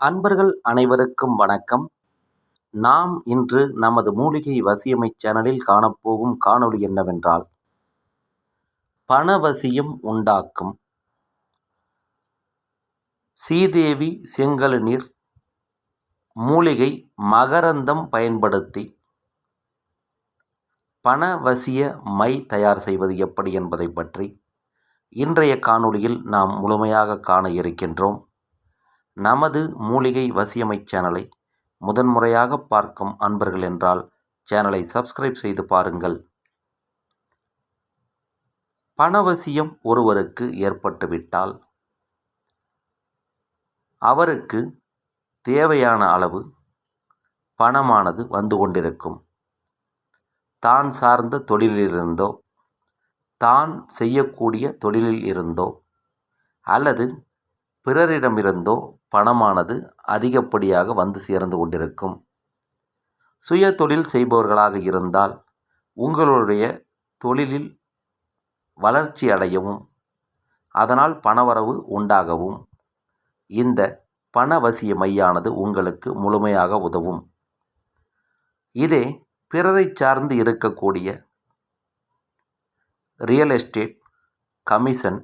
அன்பர்கள் அனைவருக்கும் வணக்கம். நாம் இன்று நமது மூலிகை வசியமை சேனலில் காணப்போகும் காணொளி என்னவென்றால் பணவசியம் உண்டாக்கும். சீதேவி செங்கலுநீர் மூலிகை மகரந்தம் பயன்படுத்தி பணவசிய மை தயார் செய்வது எப்படி என்பதை பற்றி இன்றைய காணொளியில் நாம் முழுமையாக காண இருக்கின்றோம். நமது மூலிகை வசியமை சேனலை முதன்முறையாக பார்க்கும் அன்பர்கள் என்றால் சேனலை சப்ஸ்கிரைப் செய்து பாருங்கள். பணவசியம் ஒருவருக்கு ஏற்பட்டுவிட்டால் அவருக்கு தேவையான அளவு பணமானது வந்து கொண்டிருக்கும். தான் சார்ந்த தொழிலிலிருந்தோ தான் செய்யக்கூடிய தொழிலில் இருந்தோ அல்லது பிறரிடமிருந்தோ பணமானது அதிகப்படியாக வந்து சேர்ந்து கொண்டிருக்கும். சுய தொழில் செய்பவர்களாக இருந்தால் உங்களுடைய தொழிலில் வளர்ச்சி அடையவும் அதனால் பணவரவு உண்டாகவும். இந்த பணவசிய மையானது உங்களுக்கு முழுமையாக உதவும். இதே பிறரை சார்ந்து இருக்கக்கூடிய ரியல் எஸ்டேட் கமிஷன்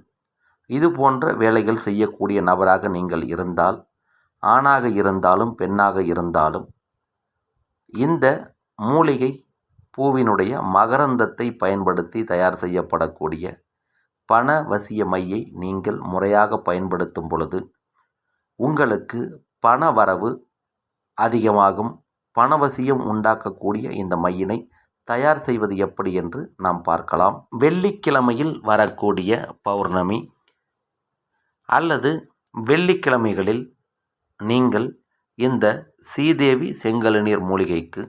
இது போன்ற வேலைகள் செய்யக்கூடிய நபராக நீங்கள் இருந்தால் ஆணாக இருந்தாலும் பெண்ணாக இருந்தாலும் இந்த மூலிகை பூவினுடைய மகரந்தத்தை பயன்படுத்தி தயார் செய்யப்படக்கூடிய பண வசிய மையை நீங்கள் முறையாக பயன்படுத்தும் பொழுது உங்களுக்கு பண வரவு அதிகமாகும். பணவசியம் உண்டாக்கக்கூடிய இந்த மையினை தயார் செய்வது எப்படி என்று நாம் பார்க்கலாம். வெள்ளிக்கிழமையில் வரக்கூடிய பௌர்ணமி அல்லது வெள்ளிக்கிழமைகளில் நீங்கள் இந்த சீதேவி செங்கழுநீர் மூலிகைக்கு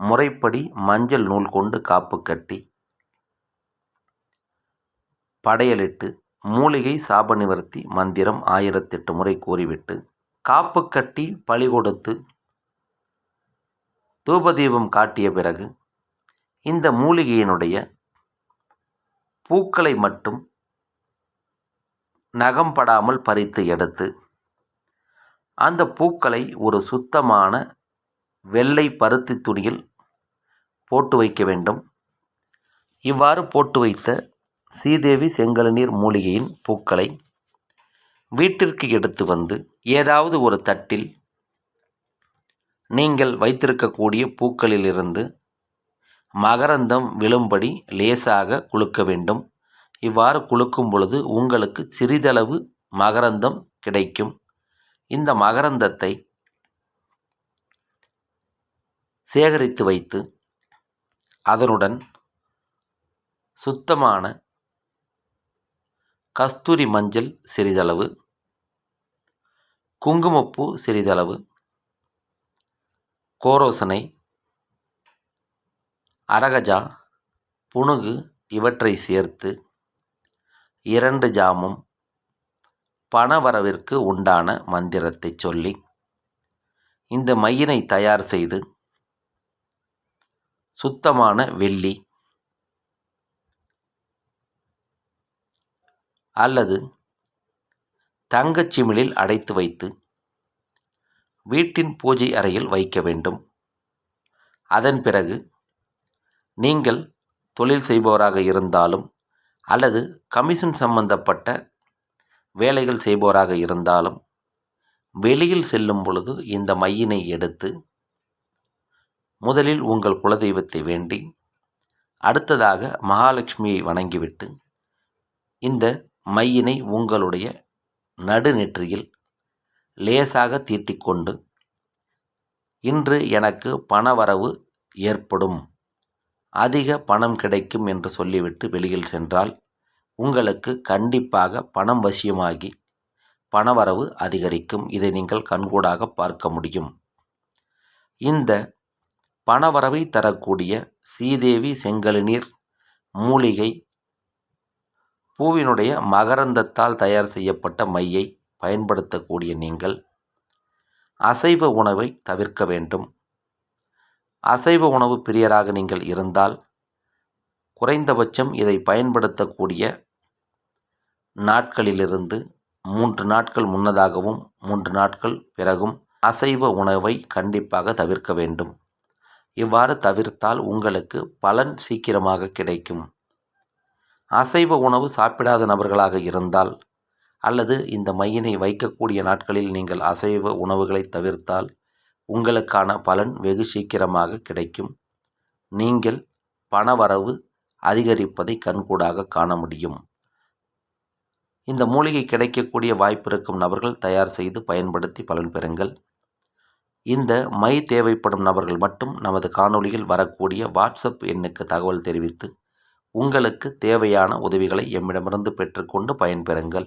முறைப்படி மஞ்சள் நூல் கொண்டு காப்பு கட்டி படையலிட்டு மூலிகை சாப நிவர்த்தி மந்திரம் ஆயிரத்தெட்டு முறை கூறிவிட்டு காப்பு கட்டி பழி கொடுத்து தூபதீபம் காட்டிய பிறகு இந்த மூலிகையினுடைய பூக்களை மட்டும் நகம்படாமல் பறித்து எடுத்து அந்த பூக்களை ஒரு சுத்தமான வெள்ளை பருத்தி துணியில் போட்டு வைக்க வேண்டும். இவ்வாறு போட்டு வைத்த சீதேவி செங்கலநீர் மூலிகையின் பூக்களை வீட்டிற்கு எடுத்து வந்து ஏதாவது ஒரு தட்டில் நீங்கள் வைத்திருக்கக்கூடிய பூக்களிலிருந்து மகரந்தம் விழும்படி லேசாக குலுக்க வேண்டும். இவ்வாறு குலுக்கும் பொழுது உங்களுக்கு சிறிதளவு மகரந்தம் கிடைக்கும். இந்த மகரந்தத்தை சேகரித்து வைத்து அதனுடன் சுத்தமான கஸ்தூரி மஞ்சள் சிறிதளவு குங்குமப்பூ சிறிதளவு கோரோசனை அரகஜா புனுகு இவற்றை சேர்த்து இரண்டு ஜாமும். பணவரவிற்கு உண்டான மந்திரத்தை சொல்லி இந்த மையினை தயார் செய்து சுத்தமான வெள்ளி அல்லது தங்கச்சிமிழில் அடைத்து வைத்து வீட்டின் பூஜை அறையில் வைக்க வேண்டும். அதன் பிறகு நீங்கள் தொழில் செய்பவராக இருந்தாலும் அல்லது கமிஷன் சம்பந்தப்பட்ட வேலைகள் செய்பவராக இருந்தாலும் வெளியில் செல்லும் பொழுது இந்த மையினை எடுத்து முதலில் உங்கள் குலதெய்வத்தை வேண்டி அடுத்ததாக மகாலட்சுமியை வணங்கிவிட்டு இந்த மையினை உங்களுடைய நடுநெற்றியில் லேசாக தீட்டிக்கொண்டு இன்று எனக்கு பணவரவு ஏற்படும். அதிக பணம் கிடைக்கும் என்று சொல்லிவிட்டு வெளியில் சென்றால் உங்களுக்கு கண்டிப்பாக பணம் வசியமாகி பணவரவு அதிகரிக்கும். இதை நீங்கள் கண்கூடாக பார்க்க முடியும். இந்த பணவரவை தரக்கூடிய சீதேவி செங்கழுநீர் மூலிகை பூவினுடைய மகரந்தத்தால் தயார் செய்யப்பட்ட மையை பயன்படுத்தக்கூடிய நீங்கள் அசைவ உணவை தவிர்க்க வேண்டும். அசைவ உணவு பிரியராக நீங்கள் இருந்தால் குறைந்தபட்சம் இதை பயன்படுத்தக்கூடிய நாட்களிலிருந்து மூன்று நாட்கள் முன்னதாகவும் மூன்று நாட்கள் பிறகும் அசைவ உணவை கண்டிப்பாக தவிர்க்க வேண்டும். இவ்வாறு தவிர்த்தால் உங்களுக்கு பலன் சீக்கிரமாக கிடைக்கும். அசைவ உணவு சாப்பிடாத நபர்களாக இருந்தால் அல்லது இந்த மையினை வைக்கக்கூடிய நாட்களில் நீங்கள் அசைவ உணவுகளை தவிர்த்தால் உங்களுக்கான பலன் வெகு சீக்கிரமாக கிடைக்கும். நீங்கள் பணவரவு அதிகரிப்பதை கண்கூடாக காண முடியும். இந்த மூலிகை கிடைக்கக்கூடிய வாய்ப்பு இருக்கும் நபர்கள் தயார் செய்து பயன்படுத்தி பலன் பெறுங்கள். இந்த மை தேவைப்படும் நபர்கள் மட்டும் நமது காணொளியில் வரக்கூடிய வாட்ஸ்அப் எண்ணுக்கு தகவல் தெரிவித்து உங்களுக்கு தேவையான உதவிகளை எம்மிடமிருந்து பெற்றுக்கொண்டு பயன்பெறுங்கள்